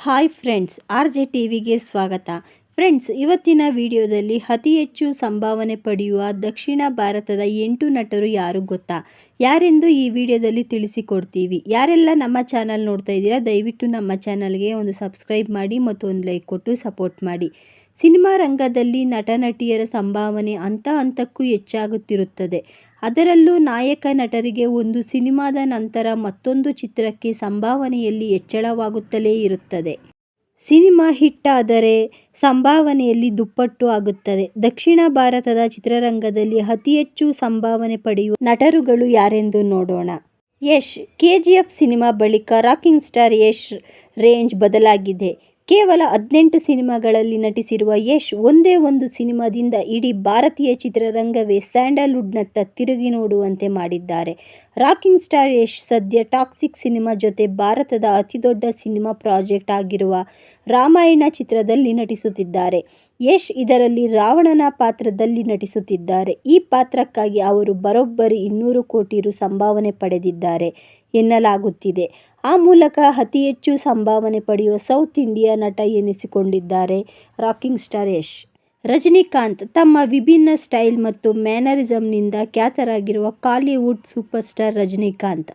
Hi friends, R J T ವಿಗೆ ಸ್ವಾಗತ. Friends, ಇವತ್ತಿನ ವಿಡಿಯೋದಲ್ಲಿ ಅತಿ ಹೆಚ್ಚು ಸಂಭಾವನೆ ಪಡೆಯುವ ದಕ್ಷಿಣ ಭಾರತದ ಎಂಟು ನಟರು ಯಾರು ಗೊತ್ತಾ? ಯಾರೆಂದು ಈ ವಿಡಿಯೋದಲ್ಲಿ ತಿಳಿಸಿಕೊಡ್ತೀವಿ. ಯಾರೆಲ್ಲ ನಮ್ಮ ಚಾನಲ್ ನೋಡ್ತಾ ಇದ್ದೀರಾ, ದಯವಿಟ್ಟು ನಮ್ಮ ಚಾನಲ್ಗೆ ಒಂದು ಸಬ್ಸ್ಕ್ರೈಬ್ ಮಾಡಿ ಮತ್ತು ಒಂದು ಲೈಕ್ ಕೊಟ್ಟು ಸಪೋರ್ಟ್ ಮಾಡಿ. ಸಿನಿಮಾ ರಂಗದಲ್ಲಿ ನಟ ನಟಿಯರ ಸಂಭಾವನೆ ಹಂತ ಹಂತಕ್ಕೂ ಹೆಚ್ಚಾಗುತ್ತಿರುತ್ತದೆ. ಅದರಲ್ಲೂ ನಾಯಕ ನಟರಿಗೆ ಒಂದು ಸಿನಿಮಾದ ನಂತರ ಮತ್ತೊಂದು ಚಿತ್ರಕ್ಕೆ ಸಂಭಾವನೆಯಲ್ಲಿ ಹೆಚ್ಚಳವಾಗುತ್ತಲೇ ಇರುತ್ತದೆ. ಸಿನಿಮಾ ಹಿಟ್ ಆದರೆ ಸಂಭಾವನೆಯಲ್ಲಿ ದುಪ್ಪಟ್ಟು ಆಗುತ್ತದೆ. ದಕ್ಷಿಣ ಭಾರತದ ಚಿತ್ರರಂಗದಲ್ಲಿ ಅತಿ ಹೆಚ್ಚು ಸಂಭಾವನೆ ಪಡೆಯುವ ನಟರುಗಳು ಯಾರೆಂದು ನೋಡೋಣ. Yash K G F cinema ಬಳಿಕ ರಾಕಿಂಗ್ ಸ್ಟಾರ್ ಯಶ್ ರೇಂಜ್ ಬದಲಾಗಿದೆ. ಕೇವಲ ಹದಿನೆಂಟು ಸಿನಿಮಾಗಳಲ್ಲಿ ನಟಿಸಿರುವ ಯಶ್ ಒಂದೇ ಒಂದು ಸಿನಿಮಾದಿಂದ ಇಡೀ ಭಾರತೀಯ ಚಿತ್ರರಂಗವೇ ಸ್ಯಾಂಡಲ್ವುಡ್ನತ್ತ ತಿರುಗಿ ನೋಡುವಂತೆ ಮಾಡಿದ್ದಾರೆ. ರಾಕಿಂಗ್ ಸ್ಟಾರ್ ಯಶ್ ಸದ್ಯ ಟಾಕ್ಸಿಕ್ ಸಿನಿಮಾ ಜೊತೆ ಭಾರತದ ಅತಿದೊಡ್ಡ ಸಿನಿಮಾ ಪ್ರಾಜೆಕ್ಟ್ ಆಗಿರುವ ರಾಮಾಯಣ ಚಿತ್ರದಲ್ಲಿ ನಟಿಸುತ್ತಿದ್ದಾರೆ. ಯಶ್ ಇದರಲ್ಲಿ ರಾವಣನ ಪಾತ್ರದಲ್ಲಿ ನಟಿಸುತ್ತಿದ್ದಾರೆ. ಈ ಪಾತ್ರಕ್ಕಾಗಿ ಅವರು ಬರೋಬ್ಬರಿ ಇನ್ನೂರು ಕೋಟಿ ರು ಸಂಭಾವನೆ ಪಡೆದಿದ್ದಾರೆ ಎನ್ನಲಾಗುತ್ತಿದೆ. ಆ ಮೂಲಕ ಅತಿ ಹೆಚ್ಚು ಸಂಭಾವನೆ ಪಡೆಯುವ ಸೌತ್ ಇಂಡಿಯಾ ನಟ ಎನಿಸಿಕೊಂಡಿದ್ದಾರೆ ರಾಕಿಂಗ್ ಸ್ಟಾರ್ ಯಶ್. ರಜನಿಕಾಂತ್ ತಮ್ಮ ವಿಭಿನ್ನ ಸ್ಟೈಲ್ ಮತ್ತು ಮ್ಯಾನರಿಸಮ್ನಿಂದ ಖ್ಯಾತರಾಗಿರುವ ಕಾಲಿವುಡ್ ಸೂಪರ್ ಸ್ಟಾರ್ ರಜನಿಕಾಂತ್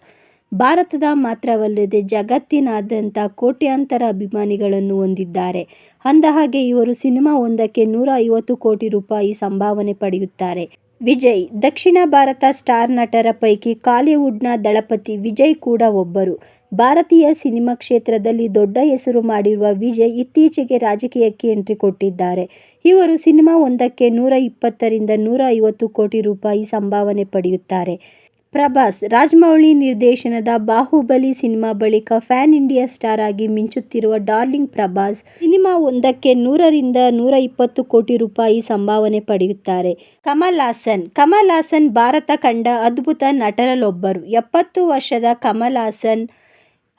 ಭಾರತದ ಮಾತ್ರವಲ್ಲದೆ ಜಗತ್ತಿನಾದ್ಯಂತ ಕೋಟ್ಯಾಂತರ ಅಭಿಮಾನಿಗಳನ್ನು ಹೊಂದಿದ್ದಾರೆ. ಅಂದಹಾಗೆ, ಇವರು ಸಿನಿಮಾ ಒಂದಕ್ಕೆ ನೂರ ಐವತ್ತು ಕೋಟಿ ರೂಪಾಯಿ ಸಂಭಾವನೆ ಪಡೆಯುತ್ತಾರೆ. ವಿಜಯ್, ದಕ್ಷಿಣ ಭಾರತ ಸ್ಟಾರ್ ನಟರ ಪೈಕಿ ಕಾಲಿವುಡ್ನ ದಳಪತಿ ವಿಜಯ್ ಕೂಡ ಒಬ್ಬರು. ಭಾರತೀಯ ಸಿನಿಮಾ ಕ್ಷೇತ್ರದಲ್ಲಿ ದೊಡ್ಡ ಹೆಸರು ಮಾಡಿರುವ ವಿಜಯ್ ಇತ್ತೀಚೆಗೆ ರಾಜಕೀಯಕ್ಕೆ ಎಂಟ್ರಿ ಕೊಟ್ಟಿದ್ದಾರೆ. ಇವರು ಸಿನಿಮಾ ಒಂದಕ್ಕೆ ನೂರ ಇಪ್ಪತ್ತರಿಂದ ನೂರ ಐವತ್ತು ಕೋಟಿ ರೂಪಾಯಿ ಸಂಭಾವನೆ ಪಡೆಯುತ್ತಾರೆ. ಪ್ರಭಾಸ್, ರಾಜಮೌಳಿ ನಿರ್ದೇಶನದ ಬಾಹುಬಲಿ ಸಿನಿಮಾ ಬಳಿಕ ಫ್ಯಾನ್ ಇಂಡಿಯಾ ಸ್ಟಾರ್ ಆಗಿ ಮಿಂಚುತ್ತಿರುವ ಡಾರ್ಲಿಂಗ್ ಪ್ರಭಾಸ್, ಸಿನಿಮಾ ಒಂದಕ್ಕೆ ನೂರರಿಂದ ನೂರ ಇಪ್ಪತ್ತು ಕೋಟಿ ರೂಪಾಯಿ ಸಂಭಾವನೆ ಪಡೆಯುತ್ತಾರೆ. ಕಮಲ್ ಹಾಸನ್ ಕಮಲ್ ಹಾಸನ್ ಭಾರತ ಕಂಡ ಅದ್ಭುತ ನಟರಲ್ಲೊಬ್ಬರು. ಎಪ್ಪತ್ತು ವರ್ಷದ ಕಮಲ್ ಹಾಸನ್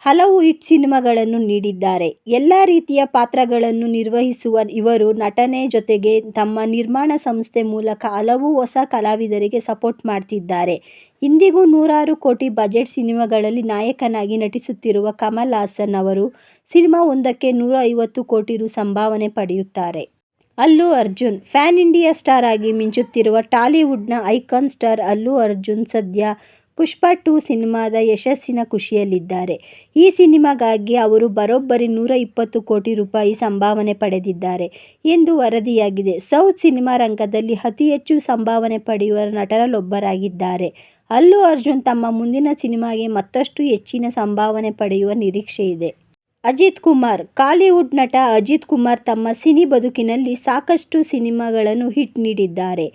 ಹಲವು ಹಿಟ್ ಸಿನಿಮಾಗಳನ್ನು ನೀಡಿದ್ದಾರೆ. ಎಲ್ಲ ರೀತಿಯ ಪಾತ್ರಗಳನ್ನು ನಿರ್ವಹಿಸುವ ಇವರು ನಟನೆ ಜೊತೆಗೆ ತಮ್ಮ ನಿರ್ಮಾಣ ಸಂಸ್ಥೆ ಮೂಲಕ ಹಲವು ಹೊಸ ಕಲಾವಿದರಿಗೆ ಸಪೋರ್ಟ್ ಮಾಡ್ತಿದ್ದಾರೆ. ಇಂದಿಗೂ ನೂರಾರು ಕೋಟಿ ಬಜೆಟ್ ಸಿನಿಮಾಗಳಲ್ಲಿ ನಾಯಕನಾಗಿ ನಟಿಸುತ್ತಿರುವ ಕಮಲ್ ಹಾಸನ್ ಅವರು ಸಿನಿಮಾ ಒಂದಕ್ಕೆ ನೂರ ಐವತ್ತು ಕೋಟಿ ರು ಸಂಭಾವನೆ ಪಡೆಯುತ್ತಾರೆ. Allu Arjun, fan India star ಆಗಿ ಮಿಂಚುತ್ತಿರುವ ಟಾಲಿವುಡ್ನ ಐಕಾನ್ ಸ್ಟಾರ್ ಅಲ್ಲು ಅರ್ಜುನ್ ಸದ್ಯ ಪುಷ್ಪ ಟೂ ಸಿನಿಮಾದ ಯಶಸ್ಸಿನ ಖುಷಿಯಲ್ಲಿದ್ದಾರೆ. ಈ ಸಿನಿಮಾಗಾಗಿ ಅವರು ಬರೋಬ್ಬರಿ ನೂರ ಇಪ್ಪತ್ತು ಕೋಟಿ ರೂಪಾಯಿ ಸಂಭಾವನೆ ಪಡೆದಿದ್ದಾರೆ ಎಂದು ವರದಿಯಾಗಿದೆ. ಸೌತ್ ಸಿನಿಮಾ ರಂಗದಲ್ಲಿ ಅತಿ ಹೆಚ್ಚು ಸಂಭಾವನೆ ಪಡೆಯುವ ನಟರಲ್ಲೊಬ್ಬರಾಗಿದ್ದಾರೆ. ಅಲ್ಲು ಅರ್ಜುನ್ ತಮ್ಮ ಮುಂದಿನ ಸಿನಿಮಾಗೆ ಮತ್ತಷ್ಟು ಹೆಚ್ಚಿನ ಸಂಭಾವನೆ ಪಡೆಯುವ ನಿರೀಕ್ಷೆ ಇದೆ. ಅಜಿತ್ ಕುಮಾರ್, ಕಾಲಿವುಡ್ ನಟ ಅಜಿತ್ ಕುಮಾರ್ ತಮ್ಮ ಸಿನಿ ಬದುಕಿನಲ್ಲಿ ಸಾಕಷ್ಟು ಸಿನಿಮಾಗಳನ್ನು ಹಿಟ್ ನೀಡಿದ್ದಾರೆ.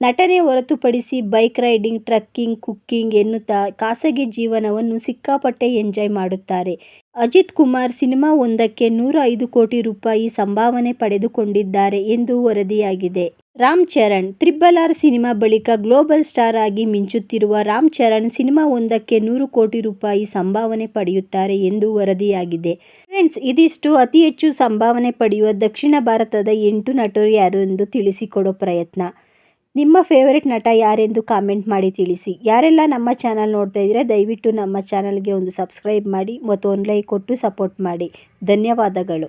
ನಟನೆ ಹೊರತುಪಡಿಸಿ ಬೈಕ್ ರೈಡಿಂಗ್, ಟ್ರಕ್ಕಿಂಗ್, ಕುಕ್ಕಿಂಗ್ ಎನ್ನುತ್ತಾ ಖಾಸಗಿ ಜೀವನವನ್ನು ಸಿಕ್ಕಾಪಟ್ಟೆ ಎಂಜಾಯ್ ಮಾಡುತ್ತಾರೆ. ಅಜಿತ್ ಕುಮಾರ್ ಸಿನಿಮಾ ಒಂದಕ್ಕೆ ನೂರ ಐದು ಕೋಟಿ ರೂಪಾಯಿ ಸಂಭಾವನೆ ಪಡೆದುಕೊಂಡಿದ್ದಾರೆ ಎಂದು ವರದಿಯಾಗಿದೆ. Ram Charan, triple R cinema ಬಳಿಕ ಗ್ಲೋಬಲ್ ಸ್ಟಾರ್ ಆಗಿ ಮಿಂಚುತ್ತಿರುವ ರಾಮ್ ಚರಣ್ ಸಿನಿಮಾ ಒಂದಕ್ಕೆ ನೂರು ಕೋಟಿ ರೂಪಾಯಿ ಸಂಭಾವನೆ ಪಡೆಯುತ್ತಾರೆ ಎಂದು ವರದಿಯಾಗಿದೆ. ಫ್ರೆಂಡ್ಸ್, ಇದಿಷ್ಟು ಅತಿ ಹೆಚ್ಚು ಸಂಭಾವನೆ ಪಡೆಯುವ ದಕ್ಷಿಣ ಭಾರತದ ಎಂಟು ನಟರು ಯಾರು ಎಂದು ತಿಳಿಸಿಕೊಡೋ ಪ್ರಯತ್ನ. ನಿಮ್ಮ ಫೇವರೆಟ್ ನಟ ಯಾರೆಂದು ಕಾಮೆಂಟ್ ಮಾಡಿ ತಿಳಿಸಿ. ಯಾರೆಲ್ಲ ನಮ್ಮ ಚಾನಲ್ ನೋಡ್ತಾ ಇದ್ದರೆ, ದಯವಿಟ್ಟು ನಮ್ಮ ಚಾನಲ್ಗೆ ಒಂದು ಸಬ್ಸ್ಕ್ರೈಬ್ ಮಾಡಿ ಮತ್ತು ಒಂದು ಲೈಕ್ ಕೊಟ್ಟು ಸಪೋರ್ಟ್ ಮಾಡಿ. ಧನ್ಯವಾದಗಳು.